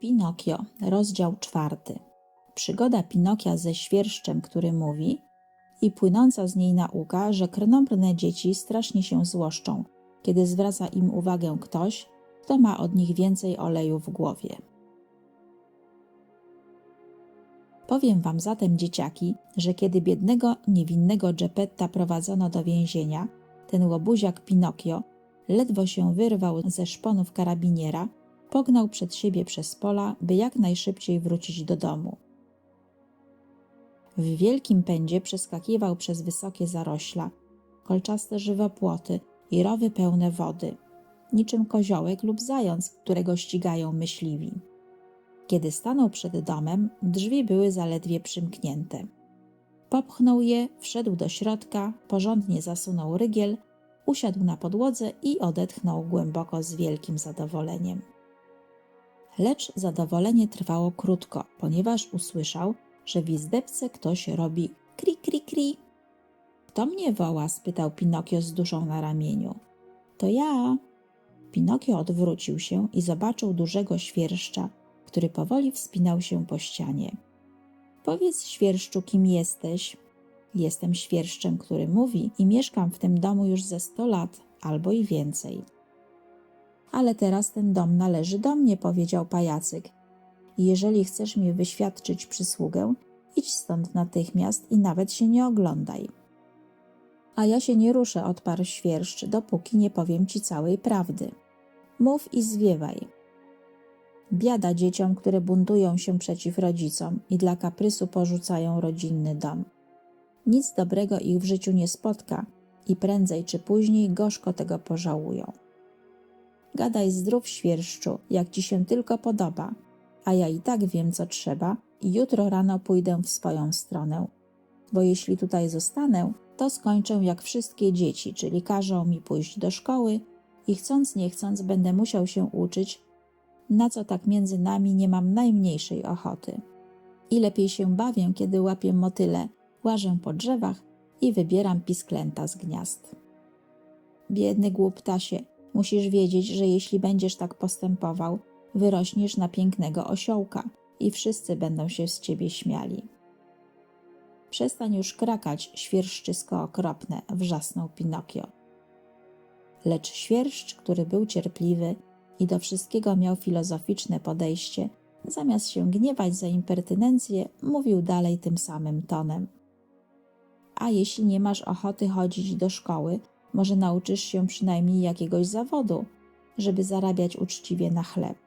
Pinokio, rozdział czwarty. Przygoda Pinokia ze świerszczem, który mówi, i płynąca z niej nauka, że krnąbrne dzieci strasznie się złoszczą, kiedy zwraca im uwagę ktoś, kto ma od nich więcej oleju w głowie. Powiem wam zatem, dzieciaki, że kiedy biednego, niewinnego Geppetta prowadzono do więzienia, ten łobuziak Pinokio ledwo się wyrwał ze szponów karabiniera, pognał przed siebie przez pola, by jak najszybciej wrócić do domu. W wielkim pędzie przeskakiwał przez wysokie zarośla, kolczaste żywopłoty i rowy pełne wody, niczym koziołek lub zając, którego ścigają myśliwi. Kiedy stanął przed domem, drzwi były zaledwie przymknięte. Popchnął je, wszedł do środka, porządnie zasunął rygiel, usiadł na podłodze i odetchnął głęboko z wielkim zadowoleniem. Lecz zadowolenie trwało krótko, ponieważ usłyszał, że w izdebce ktoś robi kri kri kri. Kto mnie woła? spytał Pinokio z duszą na ramieniu. To ja. Pinokio odwrócił się i zobaczył dużego świerszcza, który powoli wspinał się po ścianie. Powiedz, świerszczu, kim jesteś? Jestem świerszczem, który mówi i mieszkam w tym domu już ze sto lat albo i więcej. Ale teraz ten dom należy do mnie, powiedział pajacyk. Jeżeli chcesz mi wyświadczyć przysługę, idź stąd natychmiast i nawet się nie oglądaj. A ja się nie ruszę, odparł świerszcz, dopóki nie powiem ci całej prawdy. Mów i zwiewaj. Biada dzieciom, które buntują się przeciw rodzicom i dla kaprysu porzucają rodzinny dom. Nic dobrego ich w życiu nie spotka i prędzej czy później gorzko tego pożałują. Gadaj zdrów świerszczu, jak ci się tylko podoba, a ja i tak wiem, co trzeba i jutro rano pójdę w swoją stronę. Bo jeśli tutaj zostanę, to skończę jak wszystkie dzieci, czyli każą mi pójść do szkoły i chcąc nie chcąc będę musiał się uczyć, na co tak między nami nie mam najmniejszej ochoty. I lepiej się bawię, kiedy łapię motyle, łażę po drzewach i wybieram pisklęta z gniazd. Biedny głuptasie, musisz wiedzieć, że jeśli będziesz tak postępował, wyrośniesz na pięknego osiołka i wszyscy będą się z ciebie śmiali. Przestań już krakać, świerszczysko okropne, wrzasnął Pinokio. Lecz świerszcz, który był cierpliwy i do wszystkiego miał filozoficzne podejście, zamiast się gniewać za impertynencję, mówił dalej tym samym tonem. A jeśli nie masz ochoty chodzić do szkoły, może nauczysz się przynajmniej jakiegoś zawodu, żeby zarabiać uczciwie na chleb.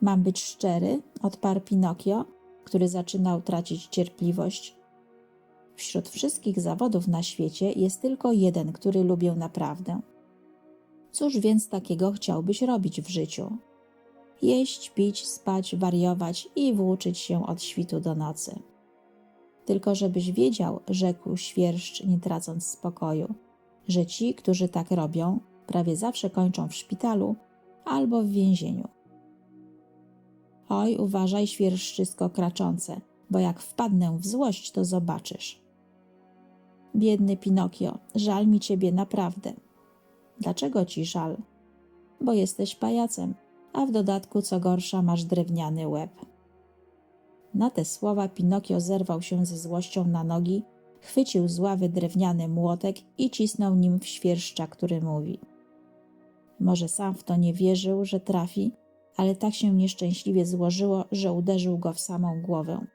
Mam być szczery, odparł Pinokio, który zaczynał tracić cierpliwość. Wśród wszystkich zawodów na świecie jest tylko jeden, który lubię naprawdę. Cóż więc takiego chciałbyś robić w życiu? Jeść, pić, spać, wariować i włóczyć się od świtu do nocy. Tylko żebyś wiedział, rzekł świerszcz, nie tracąc spokoju, że ci, którzy tak robią, prawie zawsze kończą w szpitalu albo w więzieniu. Oj, uważaj, świerszczysko kraczące, bo jak wpadnę w złość, to zobaczysz. Biedny Pinokio, żal mi ciebie naprawdę. Dlaczego ci żal? Bo jesteś pajacem, a w dodatku, co gorsza, masz drewniany łeb. Na te słowa Pinokio zerwał się ze złością na nogi, chwycił z ławy drewniany młotek i cisnął nim w świerszcza, który mówi. Może sam w to nie wierzył, że trafi, ale tak się nieszczęśliwie złożyło, że uderzył go w samą głowę.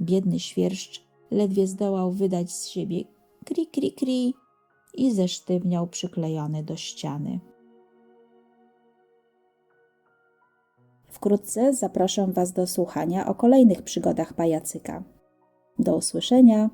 Biedny świerszcz ledwie zdołał wydać z siebie kri, kri, kri i zesztywniał przyklejony do ściany. Wkrótce zapraszam Was do słuchania o kolejnych przygodach pajacyka. Do usłyszenia!